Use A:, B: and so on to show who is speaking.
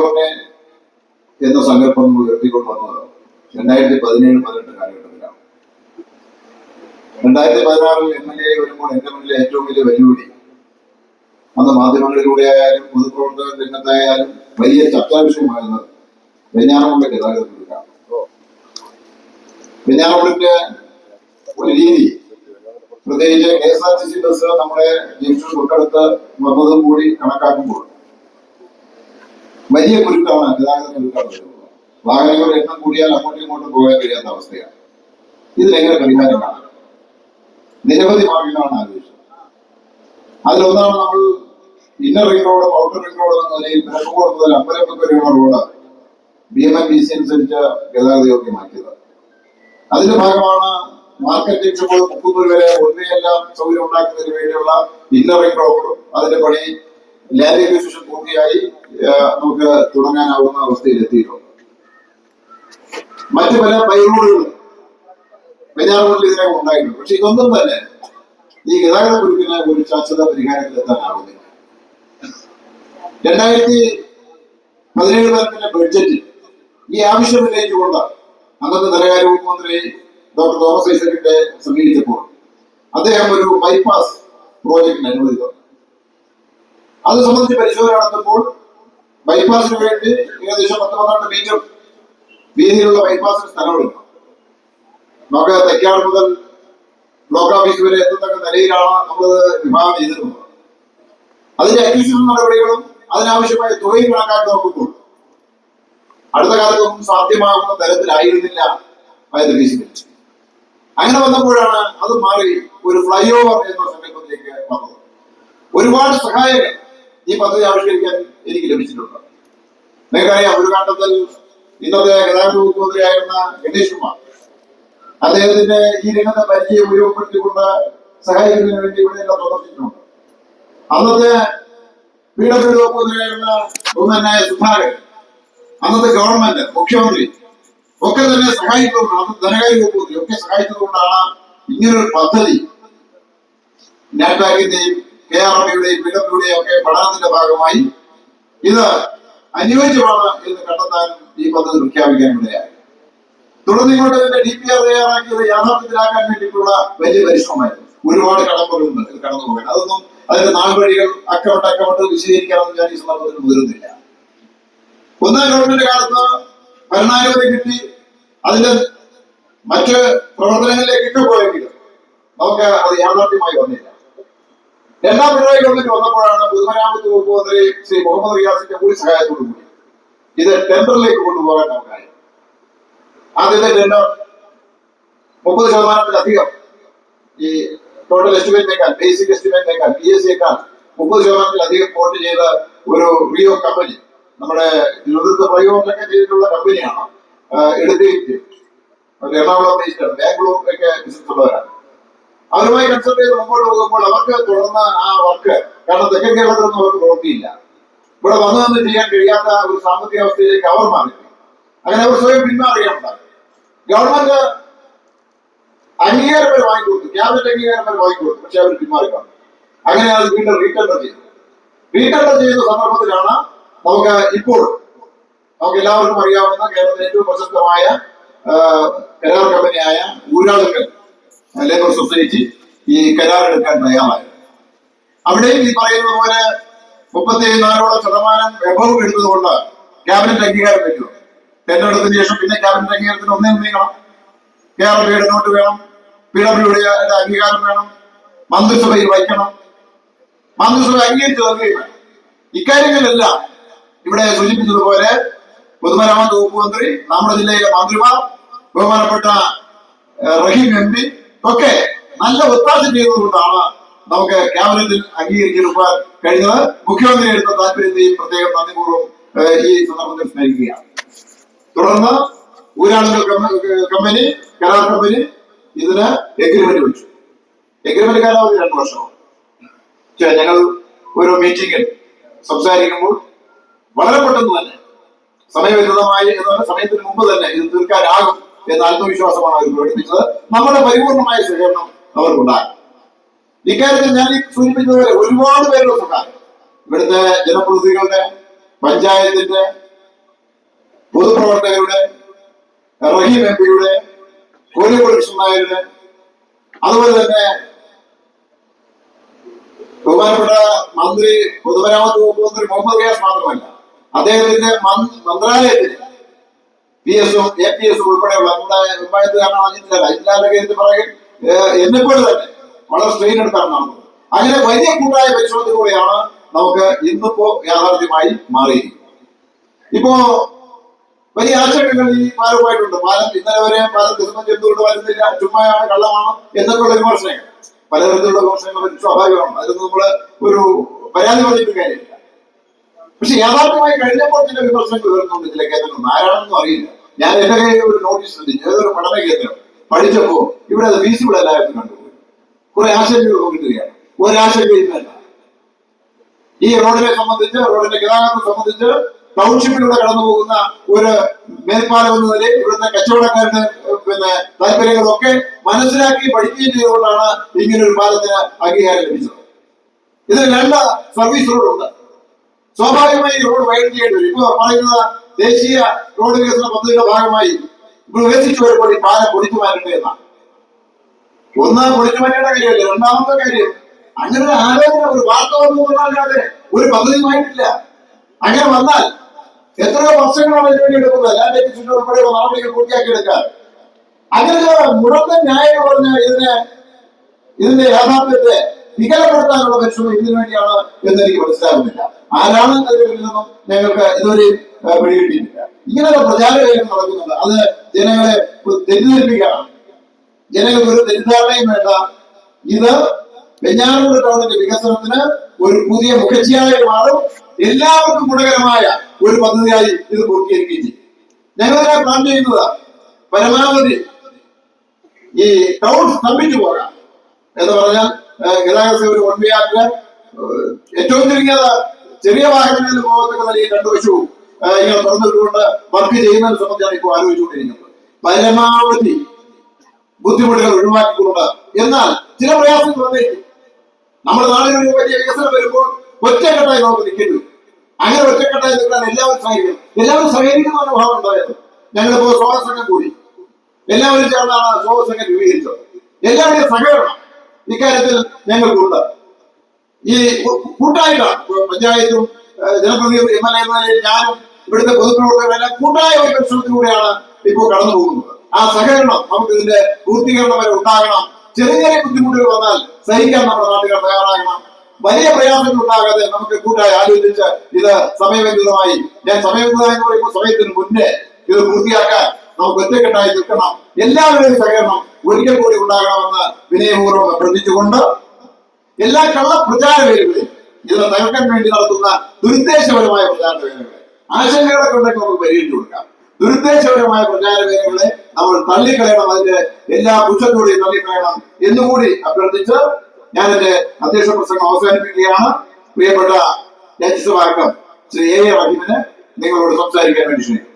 A: ഫ്ലൈഓവറിനെ എന്ന സങ്കല്പം നമ്മൾ ഉയർത്തിക്കൊണ്ട് വന്നത് രണ്ടായിരത്തി പതിനേഴ് പതിനെട്ട് കാലഘട്ടത്തിലാണ്. രണ്ടായിരത്തി പതിനാറിൽ എം എൽ എ വരുമ്പോൾ എന്റെ മുന്നിലെ ഏറ്റവും വലിയ വെല്ലുവിളി അന്ന് മാധ്യമങ്ങളിലൂടെ ആയാലും പൊതുപ്രവർത്തക രംഗത്തായാലും വലിയ ചർച്ചാ വിഷയമായിരുന്നത് വെഞ്ഞാറമുള്ള ഗതാഗതത്തിലാണ് കുരുക്കാണ് വെഞ്ഞാറമുള്ളിന്റെ ഒരു രീതി പ്രത്യേകിച്ച് K S R T C bus നമ്മുടെ ജംഗ്ഷൻ തൊട്ടടുത്ത് വന്നതും കൂടി കണക്കാക്കുമ്പോൾ വലിയ കുരുക്കാണ് ഗതാഗത കുരുക്കാണ് വാഹനങ്ങളുടെ എണ്ണം കൂടിയാൽ അങ്ങോട്ടും ഇങ്ങോട്ടും പോകാൻ കഴിയാത്ത അവസ്ഥയാണ്. ഇതിനെങ്ങനെ പരിഹാരം കാണാം? നിരവധി മാർഗങ്ങളാണ് ആലോചിച്ചത്. അതിലൊന്നാണ് നമ്മൾ inner ring road outer ring road എന്ന നിലയിൽ പിറക്കുമ്പോൾ മുതൽ അമ്പലപ്പുറം വരെയുള്ള road B M M B C അനുസരിച്ച് ഗതാഗത യോഗ്യമാക്കിയത് അതിന്റെ ഭാഗമാണ് മാർക്കറ്റ് മുതൽ മുക്കുന്നൂർ വരെ ഒന്നിനെല്ലാം സൗകര്യം ഉണ്ടാക്കുന്നതിന് വേണ്ടിയുള്ള ഇന്നർ റിംഗ് റോഡ് അതിന്റെ പണി ലാൻഡ് അക്വിസിഷൻ പൂർത്തിയായി. നമുക്ക് തുടങ്ങാനാവുന്ന അവസ്ഥയിൽ എത്തിയിട്ടുണ്ട്. മറ്റു പല പൈറോഡുകളും പെരിയാറുകളിൽ ഇതിനകം ഉണ്ടായിട്ടുണ്ട് പക്ഷെ ഇതൊന്നും തന്നെ ഈ ഗതാഗത കുരുക്കിന് ഒരു ശാശ്വത പരിഹാരത്തിലെത്താനാവുന്നില്ല. രണ്ടായിരത്തി പതിനേഴ് തലത്തിലെ ബഡ്ജറ്റിൽ ഈ ആവശ്യം ഉന്നയിച്ചുകൊണ്ട് അന്നത്തെ ധനകാര്യ വകുപ്പ് മന്ത്രി ഡോക്ടർ തോമസ് ഐസക്കിന്റെ സമീപിച്ചപ്പോൾ അദ്ദേഹം ഒരു ബൈപ്പാസ് പ്രോജക്റ്റിന് അനുമതി തന്നു. അത് സംബന്ധിച്ച് പരിശോധന നടത്തുമ്പോൾ ബൈപ്പാസിന് വേണ്ടി ഏകദേശം പത്ത് പന്ത്രണ്ട് മീറ്റർ വീതിയിലുള്ള ബൈപ്പാസിന് സ്ഥലമുണ്ട്. നമുക്ക് തെക്കാട് മുതൽ ബ്ലോക്ക് ഓഫീസ് വരെ എത്തത്തക്ക നിലയിലാണ് നമ്മൾ വിഭാഗം ചെയ്തിരുന്നത് അതിന്റെ അക്വിസിഷൻ നടപടികളും അതിനാവശ്യമായ തുകയും കണക്കാക്കി നോക്കുമ്പോൾ അടുത്ത കാലത്തൊന്നും സാധ്യമാകുന്ന തരത്തിലായിരുന്നില്ല വൈദ്യുതി അങ്ങനെ വന്നപ്പോഴാണ് അത് മാറി ഒരു ഫ്ലൈ ഓവർ എന്ന സങ്കല്പത്തിലേക്ക് വന്നത്. ഒരുപാട് സഹായങ്ങൾ ഈ പദ്ധതി ആവിഷ്കരിക്കാൻ എനിക്ക് ലഭിച്ചിട്ടുണ്ട്. നിങ്ങൾക്കറിയാം ഒരു ഘട്ടത്തിൽ ഇന്നത്തെ ഗതാഗത വകുപ്പ് മന്ത്രിയായിരുന്ന ഗണേഷ് കുമാർ അദ്ദേഹത്തിന്റെ ഈ രംഗത്തെ പരിചയം ഉപയോഗപ്പെടുത്തിക്കൊണ്ട് സഹായിക്കുന്നതിന് വേണ്ടി ഇവിടെ എല്ലാം പ്രവർത്തിച്ചിട്ടുണ്ട്. അന്നത്തെ പി ഡബ്ല്യു വകുപ്പ് മന്ത്രിയായിരുന്ന ബഹുമാനായ സുധാകരൻ അന്നത്തെ ഗവൺമെന്റ് മുഖ്യമന്ത്രി ഒക്കെ തന്നെ സഹായിച്ചുകൊണ്ടാണ് അന്ന് ധനകാര്യ വകുപ്പ് മന്ത്രി ഒക്കെ സഹായിച്ചതുകൊണ്ടാണ് ഇങ്ങനൊരു പദ്ധതി നാറ്റ്പാക്കിന്റെയും കെ ആർ എമ്മിയുടെയും പി ഡബ്ല്യുടെയും ഒക്കെ പഠനത്തിന്റെ ഭാഗമായി ഇത് അനുയോജ്യമാണ് എന്ന് കണ്ടെത്താൻ ഈ പദ്ധതി പ്രഖ്യാപിക്കാൻ ഇടയായി തുടർന്ന് ഇങ്ങോട്ട് ഇതിന്റെ ഡി പി ആർ തയ്യാറാക്കിയത് യാഥാർത്ഥ്യത്തിലാക്കാൻ വേണ്ടിയിട്ടുള്ള വലിയ പരിശ്രമമായിരുന്നു. ഒരുപാട് കടമ്പകളുണ്ട് ഇത് കടന്നു പോകാൻ. അതൊന്നും അതിന്റെ നാൾവഴികൾ അക്കൗണ്ട് അക്കൗണ്ട് വിശദീകരിക്കാമെന്ന് ഞാൻ ഈ സന്ദർഭത്തിൽ മുതിരുന്നില്ല ഒന്നാം ഗവൺമെന്റ് കാലത്ത് ഭരണാനുമതി കിട്ടി. അതിന്റെ മറ്റ് പ്രവർത്തനങ്ങളിലേക്കൊക്കെ പോയെങ്കിലും നമുക്ക് അത് യാഥാർത്ഥ്യമായി വന്നില്ല. രണ്ടാം പിണറായി ഗവൺമെന്റ് വന്നപ്പോഴാണ് പൊതുമരാമത്ത് വകുപ്പ് ശ്രീ മുഹമ്മദ് റിയാസിന്റെ കൂടി സഹായത്തോടു കൂടി. ഇത് ടെൻഡറിലേക്ക് കൊണ്ടുപോകാൻ നമുക്കായി ആദ്യത്തെ ടെൻഡർ മുപ്പത് ശതമാനത്തിലധികം ഈ ടോട്ടൽ എസ്റ്റിമേറ്റിനേക്കാൾ ബേസിക് എസ്റ്റിമേറ്റിനേക്കാൾ പി എസ് സിയേക്കാൾ മുപ്പത് ശതമാനത്തിലധികം കോട്ട് ചെയ്ത ഒരു റിയോ കമ്പനി നമ്മുടെ തിരുവനന്തപുരത്ത് ഫ്ലൈഓവറിലൊക്കെ ചെയ്തിട്ടുള്ള കമ്പനിയാണ് എടുത്തിട്ട് എറണാകുളം ബേസ്ഡ് ബാംഗ്ലൂർ ബിസിനസ് ഉള്ളവരാണ് അവരുമായി കൺസൾട്ട് ചെയ്ത് മുമ്പോട്ട് പോകുമ്പോൾ അവർക്ക് തുടർന്ന് ആ വർക്ക് കാരണം തെക്കൻ കേരളത്തിലൊന്നും അവർക്ക് പ്രവൃത്തിയില്ല ഇവിടെ വന്നു വന്ന് ചെയ്യാൻ കഴിയാത്ത ഒരു സാമ്പത്തിക അവസ്ഥയിലേക്ക് അവർ മാറി അങ്ങനെ അവർ സ്വയം പിന്മാറുകയുണ്ടായി ഗവൺമെന്റ് അംഗീകാരം വരെ വാങ്ങിക്കൊടുത്തു ക്യാബിനറ്റ് അംഗീകാരം വരെ വാങ്ങിക്കൊടുത്തു പക്ഷെ അവർ പിന്മാറി വന്നു. അങ്ങനെ അത് വീണ്ടും റീടെൻഡർ ചെയ്തു. റീടെൻഡർ ചെയ്യുന്ന സന്ദർഭത്തിലാണ് നമുക്ക് ഇപ്പോൾ നമുക്ക് എല്ലാവർക്കും അറിയാവുന്ന കേരളത്തിലെ ഏറ്റവും പ്രശസ്തമായ കരാർ കമ്പനിയായ ഊരാളുക്കൽ ലേബർ സൊസൈറ്റി ഈ കരാർ എടുക്കാൻ തയ്യാറായത് അവിടെയും ഈ പറയുന്നത് പോലെ മുപ്പത്തി നാലോളം ശതമാനം വിഭവം എടുത്തതുകൊണ്ട് ക്യാബിനറ്റ് അംഗീകാരം പറ്റും. തെരഞ്ഞെടുപ്പിന് ശേഷം പിന്നെ ക്യാബിനറ്റ് അംഗീകാരത്തിന് ഒന്നേ നീങ്ങണം കെ ആർ ബിയുടെ നോട്ട് വേണം. പി ഡബ്ല്യുടെ അംഗീകാരം വേണം. മന്ത്രിസഭയിൽ വയ്ക്കണം. മന്ത്രിസഭ അംഗീകരിച്ചു നൽകുകയും ഇക്കാര്യങ്ങളെല്ലാം ഇവിടെ സൂചിപ്പിച്ചതുപോലെ പൊതുമരാമത്ത് വകുപ്പ് മന്ത്രി നമ്മുടെ ജില്ലയിലെ മന്ത്രിമാർ ബഹുമാനപ്പെട്ട റഹീം എം പി ഒക്കെ നല്ല ഒത്താശ ചെയ്തതുകൊണ്ടാണ് നമുക്ക് ക്യാബിനറ്റിൽ അംഗീകരിച്ചെടുക്കാൻ കഴിഞ്ഞത്. മുഖ്യമന്ത്രി എടുത്ത താല്പര്യത്തെയും പ്രത്യേകം നന്ദിപൂർവം ഈ സന്ദർഭത്തിൽ സ്മരിക്കുകയാണ്. തുടർന്ന് ഊരാളുകൾ കമ്പനി കരാർ കമ്പനി ഇതിന് എഗ്രിമെന്റ് വിളിച്ചു. എഗ്രിമെന്റ് കാലാവധി രണ്ടു വർഷമാണ് ഞങ്ങൾ ഒരു മീറ്റിംഗിൽ സംസാരിക്കുമ്പോൾ വളരെ പെട്ടെന്ന് തന്നെ സമയവിരുദ്ധമായി സമയത്തിന് മുമ്പ് തന്നെ ഇത് തീർക്കാനാകും എന്ന ആത്മവിശ്വാസമാണ് അവർ പ്രകടിപ്പിച്ചത്. നമ്മുടെ പരിപൂർണമായ സഹകരണം അവർക്കുണ്ടാകും. ഇക്കാര്യത്തിൽ ഞാൻ ഈ സൂചിപ്പിച്ചതുപോലെ ഒരുപാട് പേരുടെ സഹായം ഇവിടുത്തെ ജനപ്രതിനിധികളുടെ പഞ്ചായത്തിന്റെ പൊതുപ്രവർത്തകരുടെ റഹീം എം പിയുടെ കോഴിക്കോട് കൃഷ്ണൻ നായരുടെ അതുപോലെ തന്നെ ബഹുമാനപ്പെട്ട മന്ത്രി പൊതുമരാമത്ത് വകുപ്പ് മന്ത്രി മുഹമ്മദ് റിയാസ് മാത്രമല്ല അദ്ദേഹത്തിന്റെ മന്- മന്ത്രാലയത്തിൽ പി എസും എ പി എസും ഉൾപ്പെടെയുള്ള നമ്മുടെ വിഭാഗത്ത് കാരണം അജിത്തിലല്ല അജിത്തിലാലൊക്കെ എന്ന് പറയും? എന്നെ പോലെ തന്നെ. വളരെ സ്ട്രെയിൻ എടുത്താണ് നടന്നത് അങ്ങനെ വലിയ കൂട്ടായ പരിശ്രമത്തിലൂടെയാണ് നമുക്ക് ഇന്നിപ്പോ യാഥാർത്ഥ്യമായി മാറിയിരിക്കുന്നത്. ഇപ്പോ വലിയ ആശങ്കകൾ ഈ പാലവുമായിട്ടുണ്ട്. പാലം ഇന്നലെ വരെ പാലം നിർമ്മിച്ച് എന്തുകൊണ്ട് വരുന്നില്ല. ചുമ്മായാണ് കള്ളമാണ് എന്നൊക്കെയുള്ള വിമർശനങ്ങൾ. പലതരത്തിലുള്ള വിമർശനങ്ങൾ സ്വാഭാവികമാണ്. അതിലൊന്നും നമ്മൾ ഒരു പരാതി പറഞ്ഞിട്ട് കാര്യമില്ല. പക്ഷെ യാഥാർത്ഥ്യമായി കഴിഞ്ഞപ്പോൾ ചില വിമർശനങ്ങൾ വരുന്നുണ്ട് ചില കേന്ദ്രങ്ങൾ ആരാണെന്നും അറിയില്ല. ഞാൻ എന്റെ കയ്യിൽ ഒരു നോട്ടീസ് ശ്രദ്ധിച്ചു ഏതൊരു പഠന കേന്ദ്രം പഠിച്ചപ്പോ ഇവിടെ അത് ഫീസിബിൾ അല്ല എന്ന് കണ്ടുപോയി. കുറെ ആശങ്കകൾ നോക്കിട്ടുകയാണ് ഒരാശങ്കയും വേണ്ട. ഈ റോഡിനെ സംബന്ധിച്ച് റോഡിന്റെ ഗതാഗതത്തെ സംബന്ധിച്ച് ടൗൺഷിപ്പിലൂടെ കടന്നു പോകുന്ന ഒരു മേൽപ്പാലം എന്ന നിലയിൽ ഇവിടുത്തെ കച്ചവടക്കാരുടെ പിന്നെ താല്പര്യങ്ങളൊക്കെ മനസ്സിലാക്കി പഠിക്കുകയും ചെയ്തുകൊണ്ടാണ് ഇങ്ങനെ ഒരു പാലത്തിന് അംഗീകാരം ലഭിച്ചത്. ഇതിൽ രണ്ട് സർവീസ് റോഡുണ്ട് സ്വാഭാവികമായി റോഡ് വൈഡ് ചെയ്യേണ്ടി വരും. ഇപ്പൊ പറയുന്നത് ദേശീയ റോഡ് വികസന പദ്ധതിയുടെ ഭാഗമായി വികസിച്ചു വരുമ്പോൾ ഈ പാലം പൊളിച്ചു മാറ്റട്ടെ എന്നാണ്. ഒന്ന് പൊളിച്ചു മാറ്റേണ്ട കാര്യമല്ല രണ്ടാമത്തെ കാര്യം അങ്ങനെ ഒരു ഒരു വാർത്ത വന്നു എന്നല്ലാതെ ഒരു പദ്ധതിയുമായിട്ടില്ല. അങ്ങനെ വന്നാൽ എത്ര വർഷങ്ങളാണ് ഇതിനു വേണ്ടി എടുക്കുന്നത്. ലാൻഡ് എക്സിറ്റ് ഉൾപ്പെടെയുള്ള നടപടികൾ പൂർത്തിയാക്കി എടുക്കാൻ. അങ്ങനെ മുടക്കം ന്യായം പറഞ്ഞ ഇതിനെ ഇതിന്റെ യാഥാർത്ഥ്യത്തെ വികലപ്പെടുത്താനുള്ള പരിശ്രമം ഇതിനു വേണ്ടിയാണ് എന്ന് എനിക്ക് മനസ്സിലാകുന്നില്ല. ആരാണ് അതിൽ ഞങ്ങൾക്ക് ഇതുവരെ ഏഹ്, പിടികിട്ടിയിട്ടില്ല ഇങ്ങനെയുള്ള പ്രചാരവേഗം നടക്കുന്നത് അത് ജനങ്ങളെ തെറ്റിദ്ധരിപ്പിക്കുകയാണ് ജനങ്ങൾക്ക് ഒരു തെറ്റിദ്ധാരണയും വേണ്ട. ഇത് വെഞ്ഞാറമൂട് ടൗണിന്റെ വികസനത്തിന് ഒരു പുതിയ മുഖച്ചിയായി മാറും. എല്ലാവർക്കും ഗുണകരമായ ഒരു പദ്ധതിയായി ഇത് പൂർത്തീകരിക്കുകയും ചെയ്യും. ഞങ്ങളിതിനെ പ്ലാൻ ചെയ്യുന്നത് പരമാവധി ഈ ടൗൺ സ്തംഭിച്ചു പോകാം. എന്ന് പറഞ്ഞാൽ ഗതാഗത സേവനം വൺ വേ ആക്കുക. ഏറ്റവും ചുരുങ്ങിയത് ചെറിയ വാഹനങ്ങളിൽ പോകത്തക്ക നിലയിൽ രണ്ടു വശവും ഇങ്ങനെ തുറന്നിട്ടുകൊണ്ട് വർക്ക് ചെയ്യുന്നതിനെ സംബന്ധിച്ചാണ് ഇപ്പോൾ ആലോചിച്ചുകൊണ്ടിരിക്കുന്നത്. പരമാവധി ബുദ്ധിമുട്ടുകൾ ഒഴിവാക്കിക്കൊണ്ട് എന്നാൽ ചില പ്രയാസങ്ങൾ വന്നേക്കും നമ്മുടെ ഒരു വലിയ വികസനം വരുമ്പോൾ ഒറ്റക്കെട്ടായി നമുക്ക് നിൽക്കുന്നു അങ്ങനെ ഒറ്റക്കെട്ടായി നിൽക്കാൻ എല്ലാവരും സഹകരിക്കണം എല്ലാവരും സഹകരിക്കുന്ന അനുഭവം ഉണ്ടായത് ഞങ്ങളിപ്പോ സ്വാഗത സംഘം കൂടി. എല്ലാവരും ചേർന്നാണ് സ്വാഗത സംഘം രൂപീകരിച്ചത്. എല്ലാവരുടെയും സഹകരണം ഇക്കാര്യത്തിൽ ഞങ്ങൾക്കുണ്ട്. ഈ കൂട്ടായിട്ടാണ് പഞ്ചായത്തും ജനപ്രതിനിധി എം എൽ എ ഞാനും ഇവിടുത്തെ പൊതുപ്രവർത്തകരെല്ലാം കൂട്ടായ ഒരു പരിശ്രമത്തിലൂടെയാണ് ഇപ്പോൾ കടന്നു പോകുന്നത്. ആ സഹകരണം നമുക്ക് ഇതിന്റെ പൂർത്തീകരണം വരെ ഉണ്ടാകണം. ചെറിയ ചെറിയ ബുദ്ധിമുട്ടുകൾ വന്നാൽ സഹിക്കാൻ നമ്മുടെ നാട്ടുകാർ തയ്യാറാകണം. വലിയ പ്രയാസങ്ങൾ ഉണ്ടാകാതെ നമുക്ക് കൂട്ടായി ആലോചിച്ച് ഇത് സമയബന്ധിതമായി ഞാൻ സമയബന്ധിതമായി എന്ന് പറയുമ്പോൾ സമയത്തിന് മുന്നേ ഇത് പൂർത്തിയാക്കാൻ നമുക്ക് ഒറ്റക്കെട്ടായി നിൽക്കണം. എല്ലാവരുടെയും സഹകരണം ഒരിക്കൽ കൂടി ഉണ്ടാകണമെന്ന് വിനയപൂർവം അഭ്യർത്ഥിച്ചുകൊണ്ട് എല്ലാ കള്ള പ്രചാര ഇതിനെ തകർക്കാൻ വേണ്ടി നടത്തുന്ന ദുരുദ്ദേശപരമായ പ്രചാരണ വേലകളെ ആശങ്കകളൊക്കെ ഉണ്ടെങ്കിൽ നമുക്ക് പരിഹരിച്ചു കൊടുക്കാം. ദുരുദ്ദേശപരമായ പ്രചാര വേലകളെ നമ്മൾ തള്ളിക്കളയണം അതിന്റെ എല്ലാ പുച്ഛത്തോടെയും തള്ളിക്കളയണം എന്നുകൂടി അഭ്യർത്ഥിച്ച് ഞാൻ എന്റെ അധ്യക്ഷ പ്രസംഗം അവസാനിപ്പിക്കുകയാണ്. പ്രിയപ്പെട്ട രാജ്യസഭാ അംഗം ശ്രീ എ. എ. റഹീമിന് നിങ്ങളോട് സംസാരിക്കാൻ വേണ്ടി ക്ഷണിക്കുന്നു.